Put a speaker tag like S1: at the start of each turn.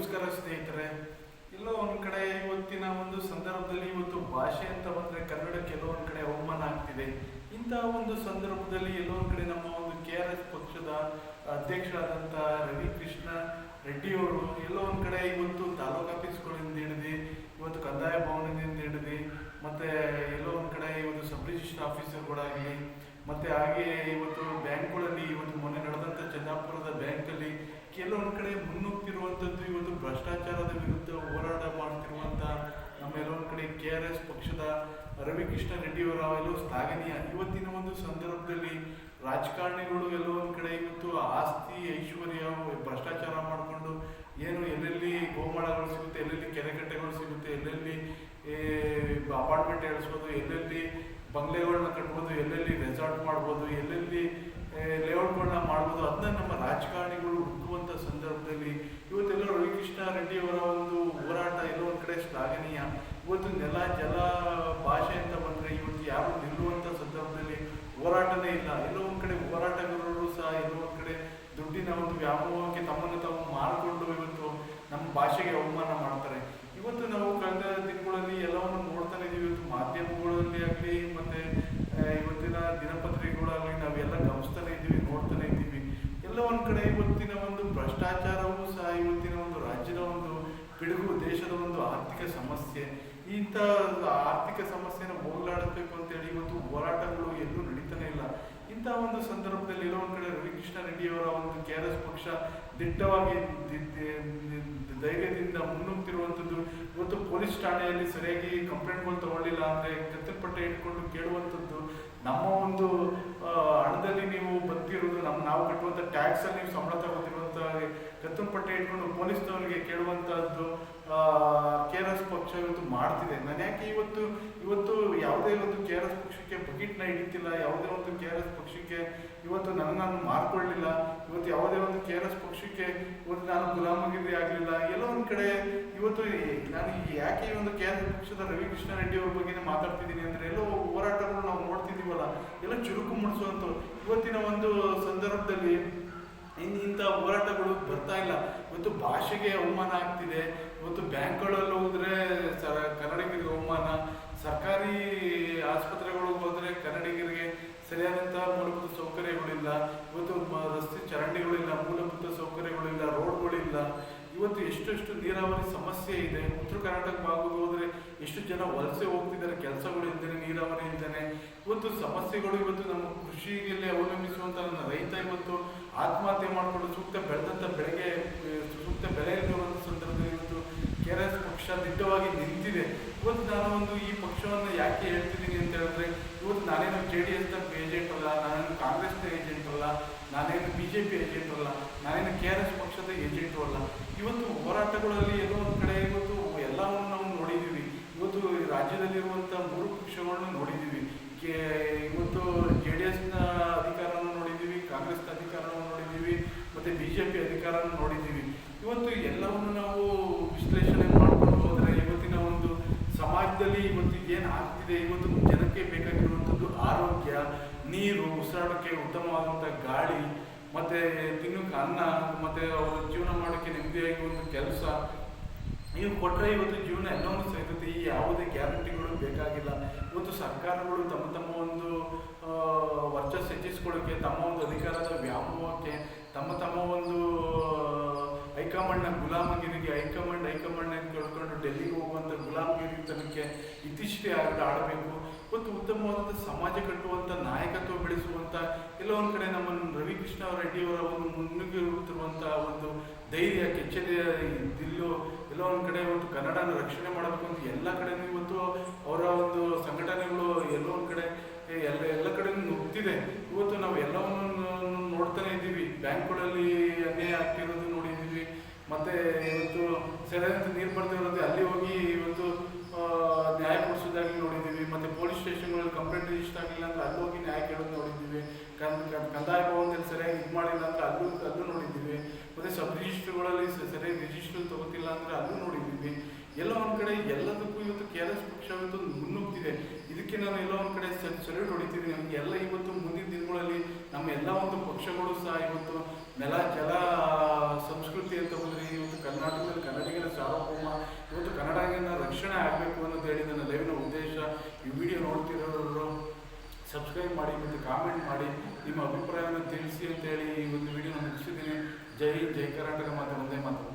S1: ನಮಸ್ಕಾರ ಸ್ನೇಹಿತರೆ. ಎಲ್ಲೋ ಒಂದು ಕಡೆ ಇವತ್ತಿನ ಒಂದು ಸಂದರ್ಭದಲ್ಲಿ ಇವತ್ತು ಭಾಷೆ ಅಂತ ಬಂದ್ರೆ ಕನ್ನಡಕ್ಕೆ ಎಲ್ಲೋ ಒಂದ್ ಕಡೆ ಅವಮಾನ ಆಗ್ತಿದೆ. ಇಂತಹ ಒಂದು ಸಂದರ್ಭದಲ್ಲಿ ಎಲ್ಲೋ ಒಂದ್ ಕಡೆ ನಮ್ಮ ಒಂದು ಕೆ ಆರ್ ಎಸ್ ಪಕ್ಷದ ಕೃಷ್ಣ ರೆಡ್ಡಿ ಅವರು ಎಲ್ಲೋ ಒಂದ್ ಕಡೆ ಇವತ್ತು ತಾಲೂಕು ಆಫೀಸ್ಗಳಿಂದ ಹಿಡಿದು ಇವತ್ತು ಕಂದಾಯ ಭವನದಿಂದ ಹಿಡಿದು ಮತ್ತೆ ಎಲ್ಲೋ ಒಂದ್ ಕಡೆ ಇವತ್ತು ಸಬ್ ರಿಜಿಸ್ಟರ್ ಆಗಲಿ ಮತ್ತೆ ಹಾಗೆ ಇವತ್ತು ಬ್ಯಾಂಕ್ಗಳಲ್ಲಿ ಇವತ್ತು ಮೊನ್ನೆ ನಡೆದಂಥ ಚಂದಾಪುರದ ಬ್ಯಾಂಕಲ್ಲಿ ಕೆಲವೊಂದು ಕಡೆ ಮುನ್ನುಗ್ತಿರುವಂಥದ್ದು ಇವತ್ತು ಭ್ರಷ್ಟಾಚಾರದ ವಿರುದ್ಧ ಹೋರಾಟ ಮಾಡ್ತಿರುವಂಥ ಎಲ್ಲೊಂದು ಕಡೆ ಕೆ ಆರ್ ಎಸ್ ಪಕ್ಷದ ರವಿಕೃಷ್ಣ ರೆಡ್ಡಿಯವರ ಎಲ್ಲೋ ಶ್ಲಾಘನೀಯ ಇವತ್ತಿನ ಒಂದು ಸಂದರ್ಭದಲ್ಲಿ ರಾಜಕಾರಣಿಗಳು ಎಲ್ಲೋ ಒಂದು ಕಡೆ ಇವತ್ತು ಆಸ್ತಿ, ಐಶ್ವರ್ಯ, ಭ್ರಷ್ಟಾಚಾರ ಮಾಡಿಕೊಂಡು ಏನು ಎಲ್ಲೆಲ್ಲಿ ಗೋಮಾಳಗಳು ಸಿಗುತ್ತೆ, ಎಲ್ಲೆಲ್ಲಿ ಕೆರೆಕಟ್ಟೆಗಳು ಸಿಗುತ್ತೆ, ಎಲ್ಲೆಲ್ಲಿ ಅಪಾರ್ಟ್ಮೆಂಟ್ ಹೇಳಿಸ್ಬೋದು ಎಲ್ಲೆಲ್ಲಿ ಬಂಗ್ಲೆಗಳನ್ನ ಕಟ್ಬೋದು, ಎಲ್ಲೆಲ್ಲಿ ರೆಸಾರ್ಟ್ ಮಾಡ್ಬೋದು, ಎಲ್ಲೆಲ್ಲಿ ಲೇಔಟ್ಗಳನ್ನ ಮಾಡ್ಬೋದು, ಅದನ್ನ ನಮ್ಮ ರಾಜಕಾರಣಿಗಳು ಹುಡುಕುವಂಥ ಸಂದರ್ಭದಲ್ಲಿ ಇವತ್ತೆಲ್ಲೋ ರವಿಕೃಷ್ಣ ರೆಡ್ಡಿ ಅವರ ಒಂದು ಹೋರಾಟ ಎಲ್ಲೋ ಒಂದು ಕಡೆ ಶ್ಲಾಘನೀಯ ಇವತ್ತು ನೆಲ, ಜಲ, ಭಾಷೆ ಅಂತ ಬಂದರೆ ಇವತ್ತು ಯಾರು ನಿಲ್ಲುವಂಥ ಸಂದರ್ಭದಲ್ಲಿ ಹೋರಾಟನೇ ಇಲ್ಲ. ಎಲ್ಲೋ ಒಂದು ಕಡೆ ಹೋರಾಟಗಾರರು ಸಹ, ಎಲ್ಲೋ ಒಂದು ಕಡೆ ದುಡ್ಡಿನ ಒಂದು ವ್ಯಾಮೋಹಕ್ಕೆ ತಮ್ಮನ್ನು ತಾವು ಮಾರಿಕೊಂಡು ಇವತ್ತು ನಮ್ಮ ಭಾಷೆಗೆ ಅವಮಾನ ಮಾಡ್ತಾರೆ. ಇವತ್ತು ನಾವು ಕಳೆದ ದಿನಗಳಲ್ಲಿ ಎಲ್ಲವನ್ನು ನೋಡ್ತಾನೆ ಇದೀವಿ. ಇವತ್ತು ಮಾಧ್ಯಮಗಳಲ್ಲಿ ಆಗಲಿ, ಮತ್ತೆ ಇವತ್ತಿನ ದಿನಪತ್ರಿಕೆಗಳಾಗಲಿ ನಾವೆಲ್ಲ ಗಮನಿಸ್ತಾನೆ ಇದ್ದೀವಿ ನೋಡ್ತಾನೆ ಇದ್ದೀವಿ ಎಲ್ಲ ಒಂದು ಕಡೆ ಇವತ್ತಿನ ಒಂದು ಭ್ರಷ್ಟಾಚಾರವೂ ಸಹ, ಇವತ್ತಿನ ಒಂದು ರಾಜ್ಯದ ಒಂದು ಪಿಡುಗು, ದೇಶದ ಒಂದು ಆರ್ಥಿಕ ಸಮಸ್ಯೆ ಇಂಥ ಆರ್ಥಿಕ ಸಮಸ್ಯೆನ ಹೋಗಲಾಡಬೇಕು ಅಂತೇಳಿ ಇವತ್ತು ಹೋರಾಟಗಳು ಎಲ್ಲೂ ನಡೀತಾನೆ ಇಲ್ಲ. ಇಂಥ ಒಂದು ಸಂದರ್ಭದಲ್ಲಿ ಇರೋ ಒಂದು ಕಡೆ ರವಿಕೃಷ್ಣ ರೆಡ್ಡಿಯವರ ಒಂದು ಕೆ ಆರ್ ಎಸ್ ಪಕ್ಷ ದಿಟ್ಟವಾಗಿ ಧೈರ್ಯದಿಂದ ಮುನ್ನುಗ್ತಿರುವಂಥದ್ದು, ಇವತ್ತು ಪೊಲೀಸ್ ಠಾಣೆಯಲ್ಲಿ ಸರಿಯಾಗಿ ಕಂಪ್ಲೇಂಟ್ಗಳು ತಗೊಳ್ಳಿಲ್ಲ ಅಂದರೆ ಕತ್ತಲ್ಪಟ್ಟೆ ಇಟ್ಕೊಂಡು ಕೇಳುವಂಥದ್ದು, ನಮ್ಮ ಒಂದು ಹಣದಲ್ಲಿ ನೀವು ಬತ್ತಿರೋದು ನಮ್ಮ ನಾವು ಕಟ್ಟುವಂಥ ಟ್ಯಾಕ್ಸಲ್ಲಿ ನೀವು ಸಂಬಳ ತಗೋತಿರುವಂಥ ಕತ್ತಲ್ಪಟ್ಟೆ ಇಟ್ಕೊಂಡು ಪೊಲೀಸ್ನವರಿಗೆ ಕೇಳುವಂತಹದ್ದು ಕೆ ಆರ್ ಎಸ್ ಪಕ್ಷ ಇವತ್ತು ಮಾಡ್ತಿದೆ. ನಾನು ಯಾಕೆ ಇವತ್ತು ಇವತ್ತು ಯಾವುದೇ ಒಂದು ಕೆ ಆರ್ ಎಸ್ ಪಕ್ಷಕ್ಕೆ ಬಕೆಟ್ನ ಹಿಡಿತಿಲ್ಲ, ಯಾವುದೇ ಒಂದು ಕೆ ಆರ್ ಎಸ್ ಪಕ್ಷಕ್ಕೆ ಇವತ್ತು ನನ್ನ ನಾನು ಮಾರ್ಕೊಳ್ಳಿಲ್ಲ, ಇವತ್ತು ಯಾವುದೇ ಒಂದು ಕೆ ಆರ್ ಎಸ್ ಪಕ್ಷಕ್ಕೆ ಇವತ್ತು ನಾನು ಗುಲಾಮಗಿರಿ ಆಗಲಿಲ್ಲ, ಎಲ್ಲೋ ಒಂದು ಕಡೆ ಇವತ್ತು ನಾನು ಯಾಕೆ ಈ ಒಂದು ಕೆ ಆರ್ ಎಸ್ ಪಕ್ಷದ ರವಿಕೃಷ್ಣ ರೆಡ್ಡಿ ಅವ್ರ ಬಗ್ಗೆ ಮಾತಾಡ್ತಿದ್ದೀನಿ ಅಂದರೆ ಎಲ್ಲೋ ಹೋರಾಟಗಳು ನಾವು ನೋಡ್ತಿದ್ದೀವಲ್ಲ, ಎಲ್ಲ ಚುರುಕು ಮೂಡಿಸುವಂಥವು ಇವತ್ತಿನ ಒಂದು ಸಂದರ್ಭದಲ್ಲಿ ಇಂಥ ಹೋರಾಟಗಳು ಬರ್ತಾ ಇಲ್ಲ. ಇವತ್ತು ಭಾಷೆಗೆ ಅವಮಾನ ಆಗ್ತಿದೆ. ಇವತ್ತು ಬ್ಯಾಂಕ್ಗಳಲ್ಲಿ ಹೋದ್ರೆ ಸ, ಕನ್ನಡಿಗರಿಗೆ ಅವಮಾನ. ಸರ್ಕಾರಿ ಆಸ್ಪತ್ರೆಗಳಿಗೆ ಹೋದ್ರೆ ಕನ್ನಡಿಗರಿಗೆ ಸರಿಯಾದಂಥ ಮೂಲಭೂತ ಸೌಕರ್ಯಗಳಿಲ್ಲ. ಇವತ್ತು ರಸ್ತೆ ಚರಂಡಿಗಳಿಲ್ಲ, ಮೂಲಭೂತ ಸೌಕರ್ಯಗಳಿಲ್ಲ, ರೋಡ್ಗಳಿಲ್ಲ. ಇವತ್ತು ಎಷ್ಟೆಷ್ಟು ನೀರಾವರಿ ಸಮಸ್ಯೆ ಇದೆ, ಉತ್ತರ ಕರ್ನಾಟಕ ಭಾಗಕ್ಕೆ ಹೋದರೆ ಎಷ್ಟು ಜನ ವಲಸೆ ಹೋಗ್ತಿದ್ದಾರೆ, ಕೆಲಸಗಳು ಇಲ್ದೇನೆ ನೀರಾವರಿ ಇಲ್ದೇನೆ ಇವತ್ತು ಸಮಸ್ಯೆಗಳು ಇವತ್ತು ನಮ್ಮ ಕೃಷಿಯಲ್ಲಿ ಅವಲಂಬಿಸುವಂಥ ನನ್ನ ರೈತ ಇವತ್ತು ಆತ್ಮಹತ್ಯೆ ಮಾಡಿಕೊಂಡು ಸೂಕ್ತ ಬೆಳೆದಂಥ ಬೆಳೆಗೆ, ಸೂಕ್ತ ಬೆಲೆ ಇರುವಂಥ ಸಂದರ್ಭದಲ್ಲಿ ಇವತ್ತು ಕೆ ಆರ್ ಎಸ್ ಪಕ್ಷ ದಿಟ್ಟವಾಗಿ ನಿಂತಿದೆ. ಇವತ್ತು ನಾನು ಒಂದು ಈ ಪಕ್ಷವನ್ನು ಯಾಕೆ ಹೇಳ್ತಿದ್ದೀನಿ ಅಂತ ಹೇಳಿದ್ರೆ, ಇವತ್ತು ನಾನೇನು ಜೆ ಡಿ ಎಸ್ನ ಏಜೆಂಟ್ ಅಲ್ಲ, ನಾನೇನು ಕಾಂಗ್ರೆಸ್ನ ಏಜೆಂಟ್ ಅಲ್ಲ, ನಾನೇನು ಬಿ ಜೆ ಪಿ ಏಜೆಂಟ್ ಅಲ್ಲ ನಾನೇನು ಕೆ ಆರ್ ಎಸ್ ಪಕ್ಷದ ಏಜೆಂಟು ಅಲ್ಲ ಇವತ್ತು ಹೋರಾಟಗಳಲ್ಲಿ ಎಲ್ಲೋ ಒಂದು ಕಡೆ ಇವತ್ತು ಎಲ್ಲವನ್ನು ನಾವು ನೋಡಿದ್ದೀವಿ. ಇವತ್ತು ರಾಜ್ಯದಲ್ಲಿರುವಂಥ ಮೂರು ಪಕ್ಷಗಳನ್ನು ನೋಡಿದ್ದೀವಿ. ಕೆ, ಇವತ್ತು ಜೆ ಡಿ ಎಸ್ನ ಅಧಿಕಾರವನ್ನು ನೋಡಿದ್ದೀವಿ, ಕಾಂಗ್ರೆಸ್ನ ಅಧಿಕಾರವನ್ನು ನೋಡಿದ್ದೀವಿ, ಮತ್ತು ಬಿ ಜೆ ಪಿ ಅಧಿಕಾರವನ್ನು ನೋಡಿದ್ದೀವಿ. ಇವತ್ತು ಎಲ್ಲವನ್ನು ನಾವು ವಿಶ್ಲೇಷಣೆ ಮಾಡಿಕೊಂಡು ಹೋದರೆ ಇವತ್ತಿನ ಒಂದು ಸಮಾಜದಲ್ಲಿ ಇವತ್ತು ಏನು ಆಗ್ತಿದೆ, ಇವತ್ತು ಜನಕ್ಕೆ ಬೇಕಾಗಿರುವಂಥದ್ದು ಆರೋಗ್ಯ, ನೀರು ಉಸಿರಾಡೋಕ್ಕೆ ಉತ್ತಮವಾದಂಥ ಗಾಳಿ ಮತ್ತು ತಿನ್ನೋಕೆ ಅನ್ನ, ಮತ್ತು ಅವ್ರ ಜೀವನ ಮಾಡೋಕ್ಕೆ ನೆಮ್ಮದಿಯಾಗಿ ಒಂದು ಕೆಲಸ. ನೀವು ಕೊಟ್ಟರೆ ಇವತ್ತು ಜೀವನ ಎಲ್ಲವನ್ನು ಸಿಗುತ್ತೆ ಈ ಯಾವುದೇ ಗ್ಯಾರಂಟಿಗಳು ಬೇಕಾಗಿಲ್ಲ. ಇವತ್ತು ಸರ್ಕಾರಗಳು ತಮ್ಮ ತಮ್ಮ ಒಂದು ವರ್ಚಸ್ ಹೆಚ್ಚಿಸ್ಕೊಳ್ಳೋಕ್ಕೆ ತಮ್ಮ ಒಂದು ಅಧಿಕಾರದ ವ್ಯಾಮೋಹಕ್ಕೆ, ತಮ್ಮ ತಮ್ಮ ಒಂದು ಹೈಕಮಾಂಡ್ನ ಗುಲಾಮಗಿರಿಗೆ, ಹೈಕಮಾಂಡ್ ಹೈಕಮಾಂಡ್ ಅಂತ ಕೇಳ್ಕೊಂಡು ಡೆಲ್ಲಿಗೆ ಹೋಗುವಂಥ ಗುಲಾಮಗಿರಿ ತನಕ್ಕೆ ಇತ್ತೀಚೆಗೆ ಆಡ ಆಡಬೇಕು. ಇವತ್ತು ಉತ್ತಮವಾದಂಥ ಸಮಾಜ ಕಟ್ಟುವಂಥ ನಾಯಕತ್ವ ಬೆಳೆಸುವಂಥ ಎಲ್ಲೋ ಒಂದು ಕಡೆ ನಮ್ಮನ್ನು ರವಿಕೃಷ್ಣ ರೆಡ್ಡಿಯವರ ಒಂದು ಮುನ್ನುಗ್ಗಿರುತ್ತಿರುವಂತಹ ಒಂದು ಧೈರ್ಯ ಕೆಚ್ಚೆದೆಯ ದಿಲ್ಲು, ಎಲ್ಲೋ ಒಂದು ಕಡೆ ಒಂದು ಕನ್ನಡನ ರಕ್ಷಣೆ ಮಾಡಬೇಕು ಅಂತ ಎಲ್ಲ ಕಡೆ ಇವತ್ತು ಅವರ ಒಂದು ಸಂಘಟನೆಗಳು ಎಲ್ಲೋ ಒಂದು ಕಡೆ ಎಲ್ಲ ಎಲ್ಲ ಕಡೆ ನುಗ್ತಿದೆ. ಇವತ್ತು ನಾವು ಎಲ್ಲವನ್ನು ನೋಡ್ತಾನೆ ಇದ್ದೀವಿ. ಬ್ಯಾಂಕ್ಗಳಲ್ಲಿ ಅನ್ಯಾಯ ಆಗ್ತಿರೋದು ನೋಡಿದ್ದೀವಿ. ಮತ್ತೆ ಇವತ್ತು ಸರಿಯಾದಂಥ ನೀರು ಬರ್ತಿರೋದು ಅಲ್ಲಿ ಹೋಗಿ ಇವತ್ತು ನ್ಯಾಯ ಕೊಡಿಸೋದಾಗಲಿ ನೋಡಿದ್ದೀವಿ. ಮತ್ತೆ ಪೊಲೀಸ್ ಸ್ಟೇಷನ್ಗಳಲ್ಲಿ ಕಂಪ್ಲೇಂಟ್ ರಿಜಿಸ್ಟರ್ ಆಗಿಲ್ಲ ಅಂತ ಅಲ್ಲಿ ಹೋಗಿ ನ್ಯಾಯ ಕೇಳೋದು ನೋಡಿದ್ದೀವಿ ಕಂ- ಕಂ- ಕಂದಾಯ ಭವನದಲ್ಲಿ ಸರಿಯಾಗಿ ಇದು ಮಾಡಿಲ್ಲ ಅಂದ್ರೆ ಅಲ್ಲೂ ಅಲ್ಲೂ ನೋಡಿದ್ದೀವಿ ಮತ್ತೆ ಸಬ್ ರಿಜಿಸ್ಟ್ರುಗಳಲ್ಲಿ ಸರಿಯಾಗಿ ರಿಜಿಸ್ಟರ್ ತಗೋತಿಲ್ಲ ಅಂದರೆ ಅದು ನೋಡಿದ್ದೀವಿ ಎಲ್ಲ ಒಂದು ಕಡೆ ಎಲ್ಲದಕ್ಕೂ ಇವತ್ತು ಕೆ ಆರ್ ಎಸ್ ಪಕ್ಷ ಇವತ್ತು ಮುನ್ನುಗ್ತಿದೆ. ಇದಕ್ಕೆ ನಾನು ಎಲ್ಲ ಒಂದು ಕಡೆ ಸೆಲ್ಯೂಟ್ ಹೊಡಿತಿದ್ದೀನಿ ನಮಗೆ ಎಲ್ಲ ಇವತ್ತು ಮುಂದಿನ ದಿನಗಳಲ್ಲಿ ನಮ್ಮ ಎಲ್ಲ ಒಂದು ಪಕ್ಷಗಳು ಸಹ ಇವತ್ತು ನೆಲ, ಜಲ, ಸಂಸ್ಕೃತಿ ಅಂತ ಬಂದರೆ ಇವತ್ತು ಕರ್ನಾಟಕದ ಕನ್ನಡಿಗರ ಸಾರ್ವಭೌಮ, ಇವತ್ತು ಕನ್ನಡಿಗನ ರಕ್ಷಣೆ ಆಗಬೇಕು ಅನ್ನೋದು ಹೇಳಿ ನನ್ನ ಲೈವ್ನ ಉದ್ದೇಶ. ಈ ವಿಡಿಯೋ ನೋಡ್ತಿರೋರು ಸಬ್ಸ್ಕ್ರೈಬ್ ಮಾಡಿ ಮತ್ತು ಕಾಮೆಂಟ್ ಮಾಡಿ ನಿಮ್ಮ ಅಭಿಪ್ರಾಯವನ್ನು ತಿಳಿಸಿ ಅಂತೇಳಿ ಈ ಒಂದು ವಿಡಿಯೋನ ಮುಗಿಸಿದ್ದೀನಿ. ಜೈ ಹಿಂದ್, ಜೈ ಕರ್ನಾಟಕ ಮತ್ತು ಒಂದೇ ಮಾತು